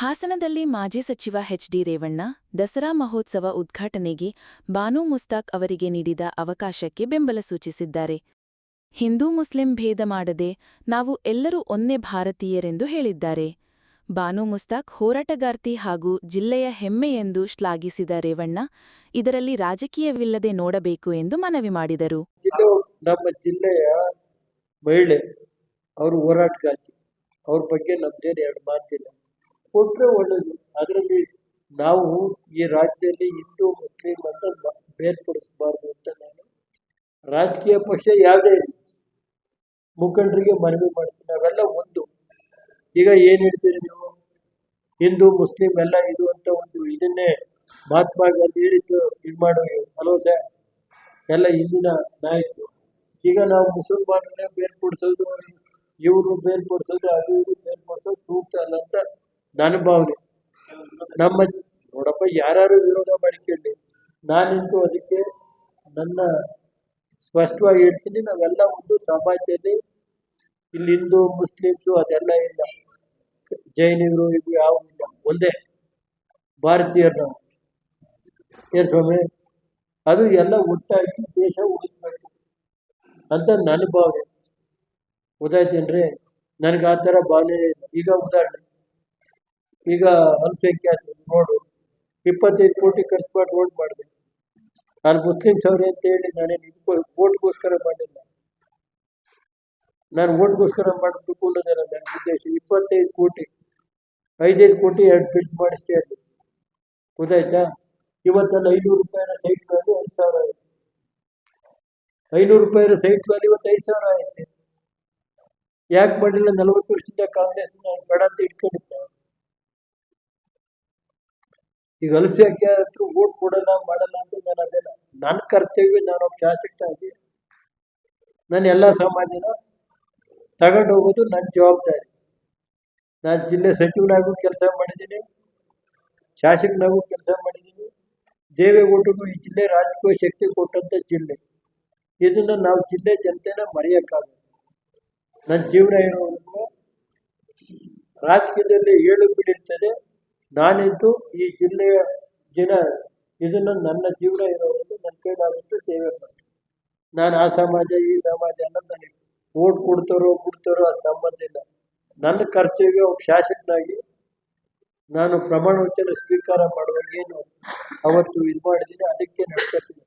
ಹಾಸನದಲ್ಲಿ ಮಾಜಿ ಸಚಿವ ಎಚ್ ಡಿ ರೇವಣ್ಣ ದಸರಾ ಮಹೋತ್ಸವ ಉದ್ಘಾಟನೆಗೆ ಬಾನು ಮುಸ್ತಾಕ್ ಅವರಿಗೆ ನೀಡಿದ ಅವಕಾಶಕ್ಕೆ ಬೆಂಬಲ ಸೂಚಿಸಿದ್ದಾರೆ. ಹಿಂದೂ ಮುಸ್ಲಿಂ ಭೇದ ಮಾಡದೆ ನಾವು ಎಲ್ಲರೂ ಒಂದೇ ಭಾರತೀಯರೆಂದು ಹೇಳಿದ್ದಾರೆ. ಬಾನು ಮುಸ್ತಾಕ್ ಹೋರಾಟಗಾರ್ತಿ ಹಾಗೂ ಜಿಲ್ಲೆಯ ಹೆಮ್ಮೆ ಎಂದು ಶ್ಲಾಘಿಸಿದ ರೇವಣ್ಣ, ಇದರಲ್ಲಿ ರಾಜಕೀಯವಿಲ್ಲದೆ ನೋಡಬೇಕು ಎಂದು ಮನವಿ ಮಾಡಿದರು. ನಮ್ಮ ಜಿಲ್ಲೆಯ ಮಹಿಳೆ, ಅವರು ಹೋರಾಟಗಾರ್ತಿ. ಅವ್ರ ಬಗ್ಗೆ ನಮ್ದೇನು ಎರಡು ಮಾತಿಲ್ಲ. ಕೊಟ್ಟರೆ ಒಳ್ಳೇದು. ಅದರಲ್ಲಿ ನಾವು ಈ ರಾಜ್ಯದಲ್ಲಿ ಹಿಂದೂ ಮುಸ್ಲಿಂ ಅಂತ ಬೇರ್ಪಡಿಸಬಾರ್ದು ಅಂತ ನಾನು ರಾಜಕೀಯ ಪಕ್ಷ ಯಾವುದೇ ಮುಖಂಡರಿಗೆ ಮನವಿ ಮಾಡ್ತೀನಿ. ನಾವೆಲ್ಲ ಒಂದು. ಈಗ ಏನು ಹೇಳ್ತೀರಿ ನೀವು? ಹಿಂದೂ ಮುಸ್ಲಿಂ ಎಲ್ಲ ಇದು ಅಂತ ಒಂದು ಇದನ್ನೇ ಮಹಾತ್ಮ ಗಾಂಧಿ ಹೇಳಿದ್ದು ಇದು ಮಾಡೋ ಹಲೋ ಸರ್ ಎಲ್ಲ ಹಿಂದಿನ ನಾಯಕರು. ಈಗ ನಾವು ಮುಸಲ್ಮಾನರನ್ನೇ ಬೇರ್ಪಡಿಸೋದು ಇವರು ಬೇರ್ಪಡಿಸೋದು, ಅದು ಇವರು ಬೇರ್ಪಡಿಸೋದು ಸೂಕ್ತ ಅಲ್ಲ ಅಂತ ನನ್ನ ಭಾವನೆ. ನಮ್ಮ ನೋಡಪ್ಪ ಯಾರು ವಿರೋಧ ಮಾಡಿಕೊಳ್ಳಿ. ನಾನಿಂದು ಅದಕ್ಕೆ ನನ್ನ ಸ್ಪಷ್ಟವಾಗಿ ಹೇಳ್ತೀನಿ, ನಾವೆಲ್ಲ ಒಂದು ಸಮಾಜದಲ್ಲಿ ಇಲ್ಲಿ ಹಿಂದೂ ಮುಸ್ಲಿಮ್ಸು ಅದೆಲ್ಲ ಇಲ್ಲ. ಜೈನಿಗರು ಇದು ಯಾವ ಇಲ್ಲ. ಒಂದೇ ಭಾರತೀಯರು ನಾವು ಏನ್ ಸ್ವಾಮಿ? ಅದು ಎಲ್ಲ ಒಟ್ಟಾಗಿ ದೇಶ ಉಳಿಸ್ಬೇಕು ಅಂತ ನನ್ನ ಭಾವನೆ. ಉದಾಯ್ತೇನ್ರಿ ನನಗೆ ಆ ಥರ ಭಾವನೆ ಈಗ ಉದಾಹರಣೆ. ಈಗ ಅಲ್ಪಸಂಖ್ಯಾತರು ನೋಡು, ಇಪ್ಪತ್ತೈದು ಕೋಟಿ ಖರ್ಚು ಮಾಡಿ ರೋಡ್ ಮಾಡಿದೆ. ನಾನು ಮುಸ್ಲಿಮ್ಸ್ ಅವ್ರೆ ಅಂತ ಹೇಳಿ ನಾನೇನು ಇದು ಓಟ್ಗೋಸ್ಕರ ಮಾಡಿಲ್ಲ. ನಾನು ಓಟ್ಗೋಸ್ಕರ ಮಾಡಬೇಕು ಅನ್ನೋದಲ್ಲ ನನ್ನ ಉದ್ದೇಶ ಇಪ್ಪತ್ತೈದು ಕೋಟಿ, ಐದೈದು ಕೋಟಿ ಎರಡು ಬಿಲ್ಡ್ ಮಾಡಿಸ್ತೇ ಅದು ಗೊತ್ತಾಯ್ತಾ? ಇವತ್ತಲ್ಲಿ ಐನೂರು ರೂಪಾಯಿನ ಸೈಟ್ ವ್ಯಾಲ್ಯೂ ಐದು ಸಾವಿರ ಆಯಿತು. ಐನೂರು ರೂಪಾಯಿ ಸೈಟ್ ವ್ಯಾಲ್ಯೂ ಇವತ್ತು ಐದು ಸಾವಿರ ಆಯಿತು. ಯಾಕೆ ಮಾಡಿಲ್ಲ? ನಲವತ್ತು ವರ್ಷದಿಂದ ಕಾಂಗ್ರೆಸ್ ಬೇಡ ಅಂತ ಇಟ್ಕೊಂಡಿದ್ದ. ಈಗ ಅಲ್ಪಸಂಖ್ಯಾತರು ಓಟ್ ಕೊಡಲ್ಲ, ಮಾಡಲ್ಲ ಅಂತ ನಾನು ಅದೆಲ್ಲ ನನ್ನ ಕರ್ತವ್ಯ, ನಾನು ಶಾಸಕ ಆಗಿ ನಾನು ಎಲ್ಲ ಸಮಾಜನ ತಗೊಂಡು ಹೋಗೋದು ನನ್ನ ಜವಾಬ್ದಾರಿ. ನಾನು ಜಿಲ್ಲೆ ಸಚಿವನಾಗೂ ಕೆಲಸ ಮಾಡಿದ್ದೀನಿ, ಶಾಸಕನಾಗೂ ಕೆಲಸ ಮಾಡಿದ್ದೀನಿ. ದೇವೇಗೌಡರಿಗೂ ಈ ಜಿಲ್ಲೆ ರಾಜಕೀಯ ಶಕ್ತಿ ಕೊಟ್ಟಂಥ ಜಿಲ್ಲೆ. ಇದನ್ನು ನಾವು ಜಿಲ್ಲೆ ಜನತೆನ ಮರೆಯೋಕ್ಕಾಗಲ್ಲ. ನನ್ನ ಜೀವನ ಇರೋದ್ರಿಂದ ರಾಜಕೀಯದಲ್ಲಿ ಏಳು ಬಿಡಿರ್ತದೆ ನಾನಿದ್ದು ಈ ಜಿಲ್ಲೆಯ ಜನ ಇದನ್ನು ನನ್ನ ಜೀವನ ಇರೋದ್ರಿಂದ ನನ್ನ ಕೈಲಾದಷ್ಟು ಸೇವೆ ಮಾಡ್ತೀನಿ. ನಾನು ಆ ಸಮಾಜ, ಈ ಸಮಾಜ ಎಲ್ಲ ನನಗೆ ಓಟ್ ಕೊಡ್ತಾರೋ ಕೊಡ್ತಾರೋ ಅದು ಸಂಬಂಧ ಇಲ್ಲ ನನ್ನ ಕರ್ತವ್ಯ ಒಬ್ಬ ಶಾಸಕನಾಗಿ ನಾನು ಪ್ರಮಾಣ ವಚನ ಸ್ವೀಕಾರ ಮಾಡುವಾಗ ಏನು ಅವತ್ತು ಇದು ಮಾಡಿದ್ದೀನಿ, ಅದಕ್ಕೆ ನಡ್ಕೊತೀನಿ